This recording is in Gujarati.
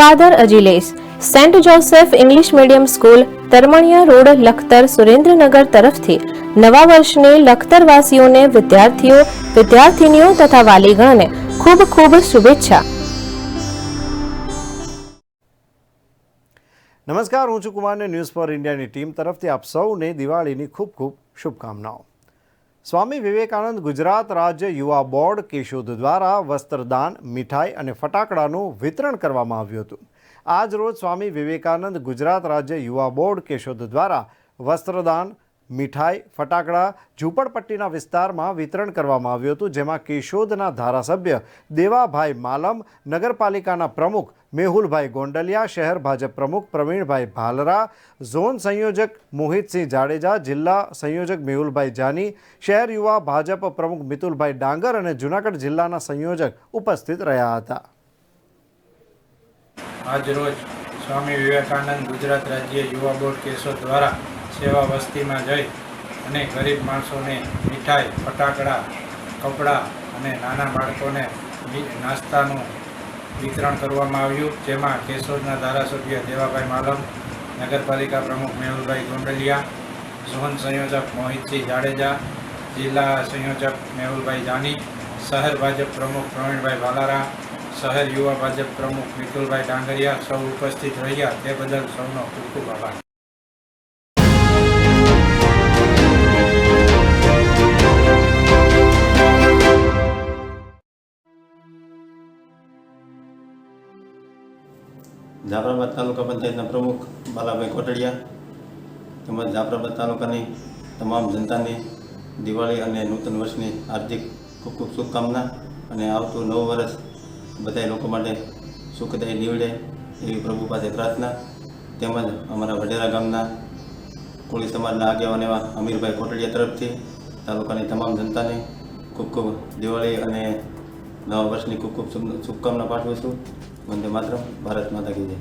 Father Ajilesh saint Joseph English medium school Taramaniya road Lakhtar Surendranagar તરફથી નવા વર્ષની લખતરવાસીઓને વિદ્યાર્થીઓ, વિદ્યાર્થિનીઓ તથા વાલીગણને ખૂબ ખૂબ શુભેચ્છા. નમસ્કાર, હું છું કુમારને ન્યૂઝ ફોર ઇન્ડિયાની ટીમ તરફથી આપ સૌને દિવાળીની ખૂબ ખૂબ શુભકામનાઓ. સ્વામી વિવેકાનંદ ગુજરાત રાજ્ય યુવા બોર્ડ કેશોદ દ્વારા વસ્ત્રદાન, મીઠાઈ અને ફટાકડાનું વિતરણ કરવામાં આવ્યું હતું. આજ રોજ સ્વામી વિવેકાનંદ ગુજરાત રાજ્ય યુવા બોર્ડ કેશોદ દ્વારા વસ્ત્રદાન મીઠાઈ, ફટાકડા, ઝૂંપડપટ્ટીના વિસ્તારમાં વિતરણ કરવામાં આવ્યું હતું, જેમાં કેશોદના ધારાસભ્ય દેવાભાઈ માલમ, નગરપાલિકાના પ્રમુખ મેહુલભાઈ ગોંડલિયા, શહેર ભાજપ પ્રમુખ પ્રવીણભાઈ ભાલરા, ઝોન સંયોજક મોહિતસિંહ જાડેજા, જિલ્લા સંયોજક મેહુલભાઈ જાની, શહેર યુવા ભાજપ પ્રમુખ મિતુલભાઈ ડાંગર અને જૂનાગઢ જિલ્લાના સંયોજક ઉપસ્થિત રહ્યા હતા. આજરોજ સ્વામી વિવેકાનંદ ગુજરાત રાજ્ય યુવા બોર્ડ કેશોદ દ્વારા સેવા વસ્તીમાં જઈ અને ગરીબ માણસોને મીઠાઈ, ફટાકડા, કપડાં અને નાના બાળકોને નાસ્તાનું વિતરણ કરવામાં આવ્યું, જેમાં કેશોદના ધારાસભ્ય દેવાભાઈ માલમ, નગરપાલિકા પ્રમુખ મેહુલભાઈ ગોંડલિયા, ઝોન સંયોજક મોહિતસિંહ જાડેજા, જિલ્લા સંયોજક મેહુલભાઈ જાની, શહેર ભાજપ પ્રમુખ પ્રવીણભાઈ ભાલારા, શહેર યુવા ભાજપ પ્રમુખ મિતુલભાઈ ડાંગરિયા સૌ ઉપસ્થિત રહ્યા, તે બદલ સૌનો ખૂબ ખૂબ આભાર. જાફરાબાદ તાલુકા પંચાયતના પ્રમુખ બાલાભાઈ કોટડિયા તેમજ જાફરાબાદ તાલુકાની તમામ જનતાની દિવાળી અને નૂતન વર્ષની હાર્દિક ખૂબ ખૂબ શુભકામના અને આવતું નવું વર્ષ બધા લોકો માટે સુખદાયી નીવડે એવી પ્રભુ પાસે પ્રાર્થના. તેમજ અમારા વઢેરા ગામના કોળી સમાજના આગેવાન એવા અમીરભાઈ કોટડિયા તરફથી તાલુકાની તમામ જનતાને ખૂબ ખૂબ દિવાળી અને નવા વર્ષની ખૂબ ખૂબ શુભકામના પાઠવું છું. વંદે માતરમ ભારત માતા કી જય.